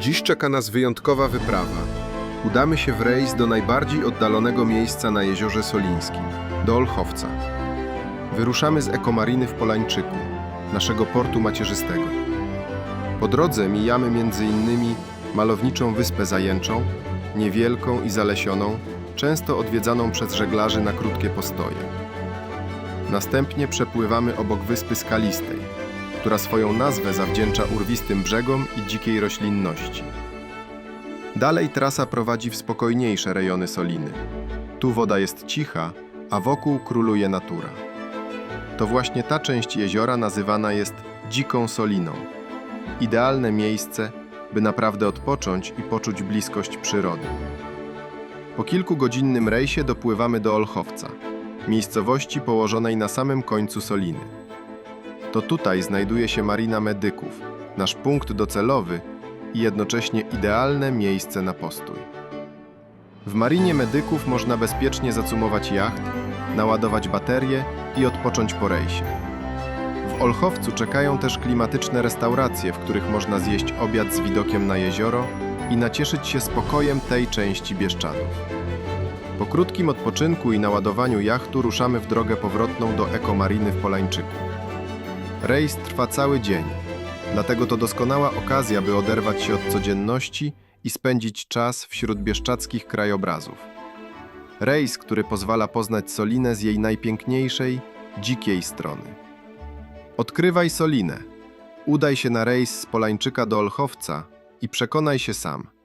Dziś czeka nas wyjątkowa wyprawa. Udamy się w rejs do najbardziej oddalonego miejsca na jeziorze Solińskim, do Olchowca. Wyruszamy z Ekomariny w Polańczyku, naszego portu macierzystego. Po drodze mijamy m.in. malowniczą Wyspę Zajęczą, niewielką i zalesioną, często odwiedzaną przez żeglarzy na krótkie postoje. Następnie przepływamy obok Wyspy Skalistej, która swoją nazwę zawdzięcza urwistym brzegom i dzikiej roślinności. Dalej trasa prowadzi w spokojniejsze rejony Soliny. Tu woda jest cicha, a wokół króluje natura. To właśnie ta część jeziora nazywana jest Dziką Soliną. Idealne miejsce, by naprawdę odpocząć i poczuć bliskość przyrody. Po kilkugodzinnym rejsie dopływamy do Olchowca, miejscowości położonej na samym końcu Soliny. To tutaj znajduje się Marina Medyków, nasz punkt docelowy i jednocześnie idealne miejsce na postój. W Marinie Medyków można bezpiecznie zacumować jacht, naładować baterie i odpocząć po rejsie. W Olchowcu czekają też klimatyczne restauracje, w których można zjeść obiad z widokiem na jezioro i nacieszyć się spokojem tej części Bieszczadów. Po krótkim odpoczynku i naładowaniu jachtu ruszamy w drogę powrotną do Ekomariny w Polańczyku. Rejs trwa cały dzień, dlatego to doskonała okazja, by oderwać się od codzienności i spędzić czas wśród bieszczadzkich krajobrazów. Rejs, który pozwala poznać Solinę z jej najpiękniejszej, dzikiej strony. Odkrywaj Solinę. Udaj się na rejs z Polańczyka do Olchowca i przekonaj się sam –